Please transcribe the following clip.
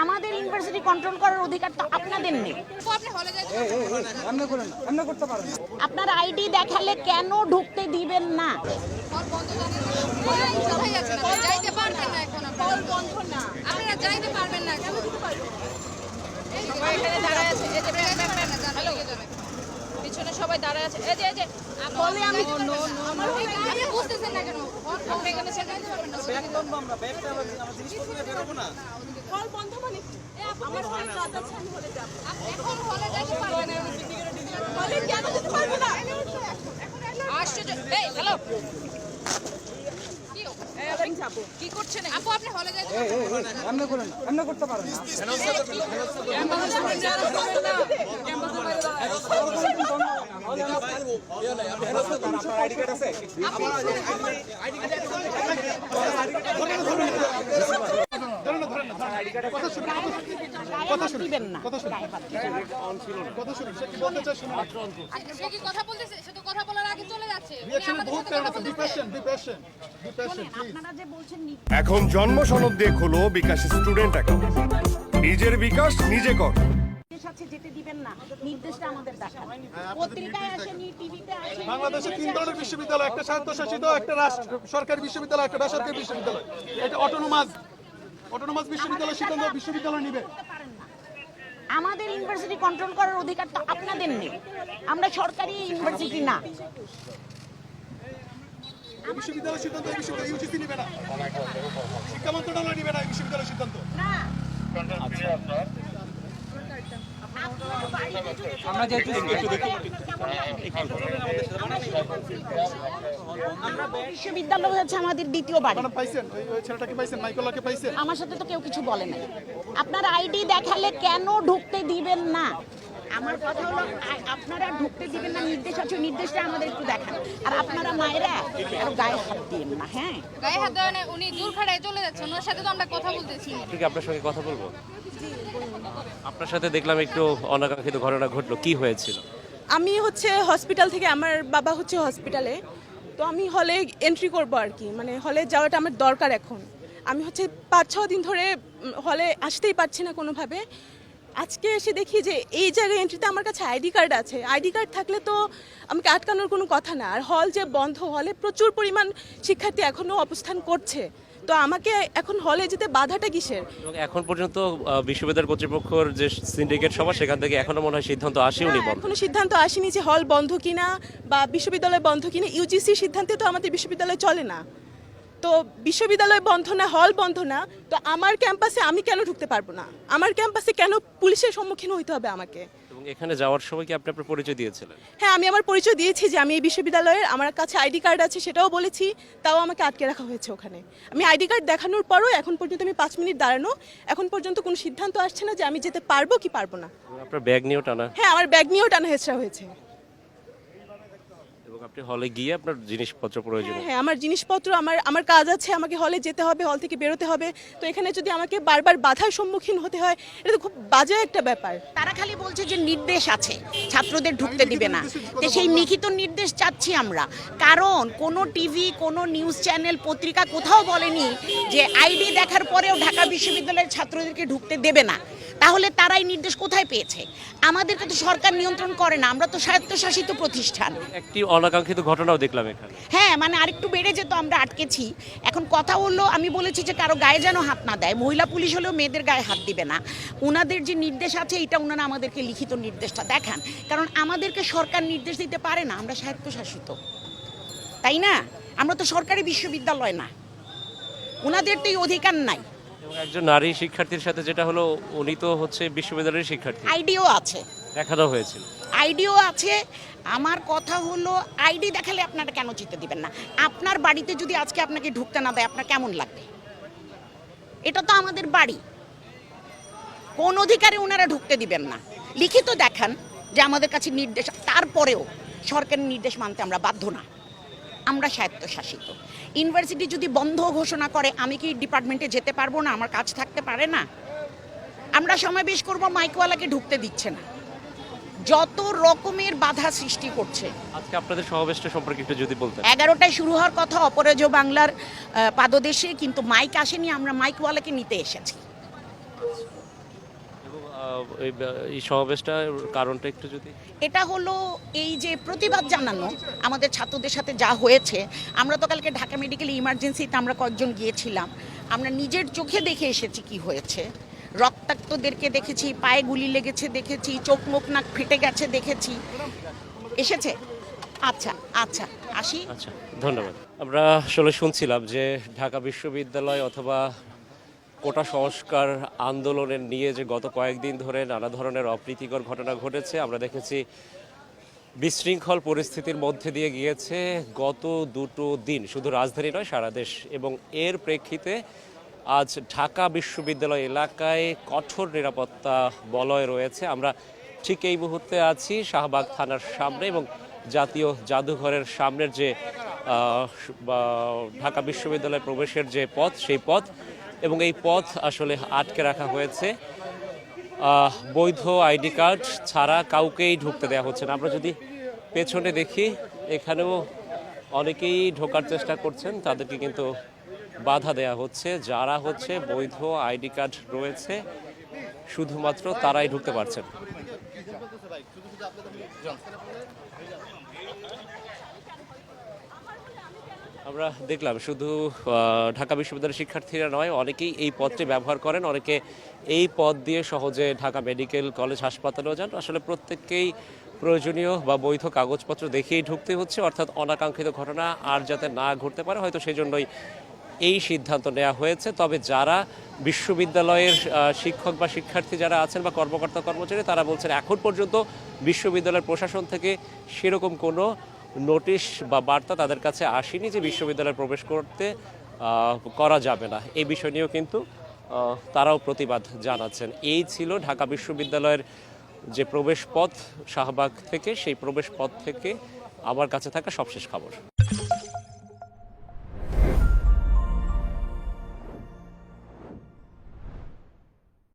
আমাদের university control করার অধিকার তো আপনাদের নেই আপু, আপনি হলে যাইতে এমনি করেন না এমনি করতে পারেন না আপনার আইডি দেখালে কেন ঢুকতে দিবেন না? যাইতে পারবেন এখন আপনারা। বন্ধ না আপনারা যাইতে পারবেন না এখন দিতে পারব এই যে এখানে দাঁড়ায় আছে এই যে ব্যাগ না জানো কি জানে পিছনে সবাই দাঁড়ায় আছে। এই যে এই যে হলে আমি আমার আপনি বুঝতেছেন না কেন? হল আপনি এখানে সেটা দিতে পারবেন না ব্যাগ বন্ধ আমরা ব্যাগটা আমার জিনিসপত্র নিয়ে বেরোবো না। হল বন্ধ মানে কি? আমার হলে আছে আমি হলে যাব। এখন হলে যাইতে পারবেন না। হলে কেন যেতে পারব না? আশ্চর্য। এই হ্যালো কি এই আমি কি করছেন আপু আপনি হলে যাইতে এই এই, এমনি করেন না এমনি করতে পারেন না। এখন জন্ম সনদ দিয়ে খোলো বিকাশ স্টুডেন্ট অ্যাকাউন্ট। নিজের বিকাশ নিজে কর। যেতে না। নির্দেশটা আমাদের দেখান। পত্রিকায় আসেনি টিভিতে আসেনি বাংলাদেশে তিন ধরনের বিশ্ববিদ্যালয় একটা স্বায়ত্তশাসিত একটা রাষ্ট্র সরকারি বিশ্ববিদ্যালয় একটা বেসরকারি বিশ্ববিদ্যালয়। এটা অটোনোমাস অটোনোমাস বিশ্ববিদ্যালয় সিদ্ধান্ত বিশ্ববিদ্যালয় নিবে। আমাদের ইউনিভার্সিটি কন্ট্রোল করার অধিকার তো আপনাদের নেই। আমরা সরকারি ইউনিভার্সিটি না। বিশ্ববিদ্যালয় সিদ্ধান্ত বিশ্ববিদ্যালয় ইউজিসি নিবে না। শিক্ষা মন্ত্রণালয় নিবে না বিশ্ববিদ্যালয় সিদ্ধান্ত। না। আমরা যেহেতু বিশ্ববিদ্যালয় হচ্ছে আমাদের দ্বিতীয় বাড়ি। মানে পাইছেন? ওই ওই ছেলেটাকে পাইছেন? মাইকেলকে পাইছেন? আমার সাথে তো কেউ কিছু বলে নাই। আপনার আইডি দেখালে কেন ঢুকতে দিবেন না? আমার কথা হলো আপনারা ঢুকতে দিবেন না নির্দেশ আছে নির্দেশটা আমাদের একটু দেখান। আর আপনারা মায়েরা আর গায়ে হাত দিয়েন না হ্যাঁ? গায়ে হাত দেওয়া উনি জোর খাড়ায় চলে যাচ্ছেন ওনার সাথে তো আমরা কথা বলতেছি। একটু কি আপনার সঙ্গে কথা বলব? আপনার সাথে দেখলাম একটু অনাকাঙ্ক্ষিত ঘটনা ঘটলো কি হয়েছিল? আমি হচ্ছে হসপিটাল থেকে আমার বাবা হচ্ছে হসপিটালে তো আমি হলে এন্ট্রি করব আর কি মানে হলে যাওয়াটা আমার দরকার এখন। আমি হচ্ছে পাঁচ ছ দিন ধরে হলে আসতেই পারছি না কোনোভাবে আজকে এসে দেখি যে এই জায়গায় এন্ট্রিতে আমার কাছে আইডি কার্ড আছে। আইডি কার্ড থাকলে তো আমাকে আটকানোর কোনো কথা না। আর হল যে বন্ধ হলে প্রচুর পরিমাণ শিক্ষার্থী এখনও অবস্থান করছে। তো আমাকে এখন হলে যেতে বাধাটা কিসের? এখন পর্যন্ত বিশ্ববিদ্যালয় কর্তৃপক্ষের যে সিন্ডিকেট সভা সেখান থেকে এখনও মনে হয় সিদ্ধান্ত বন্ধ। এখনও সিদ্ধান্ত আসেনি যে হল বন্ধ কিনা বা বিশ্ববিদ্যালয় বন্ধ কিনা। ইউজিসি সিদ্ধান্তে তো আমাদের বিশ্ববিদ্যালয় চলে না। তো বিশ্ববিদ্যালয় বন্ধ না হল বন্ধ না তো আমার ক্যাম্পাসে আমি কেন ঢুকতে পারব না? আমার ক্যাম্পাসে কেন পুলিশের সম্মুখীন হইতে হবে আমাকে? এবং এখানে যাওয়ার সময় কি আপনি আপনার পরিচয় দিয়েছিলেন? হ্যাঁ আমি আমার পরিচয় দিয়েছি যে আমি এই বিশ্ববিদ্যালয়ের আমার কাছে আইডি কার্ড আছে সেটাও বলেছি তাও আমাকে আটকে রাখা হয়েছে ওখানে। আমি আইডি কার্ড দেখানোর পরও এখন পর্যন্ত আমি পাঁচ মিনিট দাঁড়ানো এখন পর্যন্ত কোনো সিদ্ধান্ত আসছে না যে আমি যেতে পারব কি পারব না। আপনার ব্যাগ নিয়েও টানা। হ্যাঁ আমার ব্যাগ নিয়েও টানা হেঁচড়া হয়েছে। এবং আপনি হলে গিয়ে আপনার জিনিসপত্র প্রয়োজন হ্যাঁ হ্যাঁ আমার জিনিসপত্র আমার আমার কাজ আছে আমাকে হলে যেতে হবে হল থেকে বেরোতে হবে। তো এখানে যদি আমাকে বারবার বাধার সম্মুখীন হতে হয় এটা তো খুব বাজে একটা ব্যাপার। তারা খালি বলছে যে নির্দেশ আছে ছাত্রদের ঢুকতে দিবে না। তো সেই লিখিত নির্দেশ চাচ্ছি আমরা। কারণ কোনো টিভি কোনো নিউজ চ্যানেল পত্রিকা কোথাও বলেনি যে আইডি দেখার পরেও ঢাকা বিশ্ববিদ্যালয়ের ছাত্রদেরকে ঢুকতে দেবে না। তাহলে তারাই নির্দেশ কোথায় পেয়েছে? আমাদেরকে তো সরকার নিয়ন্ত্রণ করে না আমরা তো স্বায়ত্তশাসিত প্রতিষ্ঠান। একটি অনাকাঙ্ক্ষিত ঘটনাও দেখলাম এখানে। হ্যাঁ মানে আরেকটু বেড়ে যেত আমরা আটকেছি। এখন কথা হলো আমি বলেছি যে কারও গায়ে যেন হাত না দেয়। মহিলা পুলিশ হলেও মেয়েদের গায়ে হাত দিবে না। ওনাদের যে নির্দেশ আছে এটা ওনারা আমাদেরকে লিখিত নির্দেশটা দেখান। কারণ আমাদেরকে সরকার নির্দেশ দিতে পারে না আমরা স্বায়ত্তশাসিত। তাই না? আমরা তো সরকারি বিশ্ববিদ্যালয় না। ওনাদের তো এই অধিকার নাই। একজন নারী শিক্ষার্থীর সাথে যেটা হলো উনি তো হচ্ছে বিশ্ববিদ্যালয়ের শিক্ষার্থী। আইডিও আছে। দেখানো হয়েছিল। আইডিও আছে। আমার কথা হলো আইডি দেখালে আপনারা কেন যেতে দিবেন না? আপনার বাড়িতে যদি আজকে আপনাকে ঢুকতে না দেয় আপনার কেমন লাগবে? এটা তো আমাদের বাড়ি। কোন অধিকারে ওনারা ঢুকতে দিবেন না। লিখিত দেখান যে আমাদের কাছে নির্দেশ তারপরেও সরকারের নির্দেশ মানতে আমরা বাধ্য না। আমরা স্বায়ত্তশাসিত। ইউনিভার্সিটি যদি বন্ধ ঘোষণা করে আমি কি ডিপার্টমেন্টে যেতে পারব না? আমার কাজ থাকতে পারে না? আমরা সমাবেশ করব মাইকওয়ালাকে ঢুকতে দিচ্ছে না। যত রকমের বাধা সৃষ্টি করছে। আজকে আপনাদের সমাবেশটা সম্পর্কে একটু যদি বলতেন। এগারোটায় শুরু হওয়ার কথা অপরাজ বাংলার পাদদেশে কিন্তু মাইক আসেনি আমরা মাইকওয়ালাকে নিতে এসেছি। এই সমাবেশটার কারণটা একটু যদি এটা হলো এই যে প্রতিবাদ জানানো আমাদের ছাত্রদের সাথে যা হয়েছে। আমরা তো কালকে ঢাকা মেডিকেল ইমার্জেন্সিতে আমরা কয়েকজন গিয়েছিলাম। আমরা নিজের চোখে দেখে এসেছি কি হয়েছে। রক্তাক্তদেরকে দেখেছি পায়ে গুলি লেগেছে দেখেছি চোখ মুখ নাক ফেটে গেছে দেখেছি। এসেছে? আচ্ছা আচ্ছা আসি। আচ্ছা ধন্যবাদ। আমরা আসলে শুনছিলাম যে ঢাকা বিশ্ববিদ্যালয় অথবা কোটা সংস্কার আন্দোলনের নিয়ে যে গত কয়েকদিন ধরে নানা ধরনের অপ্রীতিকর ঘটনা ঘটেছে, আমরা দেখেছি বিশৃঙ্খল পরিস্থিতির মধ্যে দিয়ে গিয়েছে গত দুটো দিন। শুধু রাজধানী নয়, সারা দেশ। এবং এর প্রেক্ষিতে আজ ঢাকা বিশ্ববিদ্যালয় এলাকায় কঠোর নিরাপত্তা বলয় রয়েছে। আমরা ঠিক এই মুহূর্তে আছি শাহবাগ থানার সামনে এবং জাতীয় জাদুঘরের সামনের যে ঢাকা বিশ্ববিদ্যালয় প্রবেশের যে পথ, সেই পথ এবং এই পথ আসলে আটকে রাখা হয়েছে। বৈধ আইডি কার্ড ছাড়া কাউকেই ঢুকতে দেওয়া হচ্ছে না। আমরা যদি পেছনে দেখি, এখানেও অনেকেই ঢোকার চেষ্টা করছেন, তাদেরকে কিন্তু বাধা দেয়া হচ্ছে। যারা হচ্ছে বৈধ আইডি কার্ড রয়েছে, শুধুমাত্র তারাই ঢুকতে পারছেন। আমরা দেখলাম শুধু ঢাকা বিশ্ববিদ্যালয়ের শিক্ষার্থীরা নয়, অনেকেই এই পথটি ব্যবহার করেন, অনেকে এই পথ দিয়ে সহজে ঢাকা মেডিকেল কলেজ হাসপাতালেও যান। আসলে প্রত্যেককেই প্রয়োজনীয় বা বৈধ কাগজপত্র দেখেই ঢুকতে হচ্ছে, অর্থাৎ অনাকাঙ্ক্ষিত ঘটনা আর যাতে না ঘটতে পারে, হয়তো সেই জন্যই এই সিদ্ধান্ত নেওয়া হয়েছে। তবে যারা বিশ্ববিদ্যালয়ের শিক্ষক বা শিক্ষার্থী যারা আছেন বা কর্মকর্তা কর্মচারী, তারা বলছেন এখন পর্যন্ত বিশ্ববিদ্যালয়ের প্রশাসন থেকে সেরকম কোনো নোটিশ বা বার্তা তাদের কাছে আসেনি যে বিশ্ববিদ্যালয়ে প্রবেশ করতে করা যাবে না। এই বিষয় নিয়েও কিন্তু তারাও প্রতিবাদ জানাচ্ছেন। এই ছিল ঢাকা বিশ্ববিদ্যালয়ের যে প্রবেশ পথ শাহবাগ থেকে, সেই প্রবেশ পথ থেকে আমার কাছে থাকা সবশেষ খবর।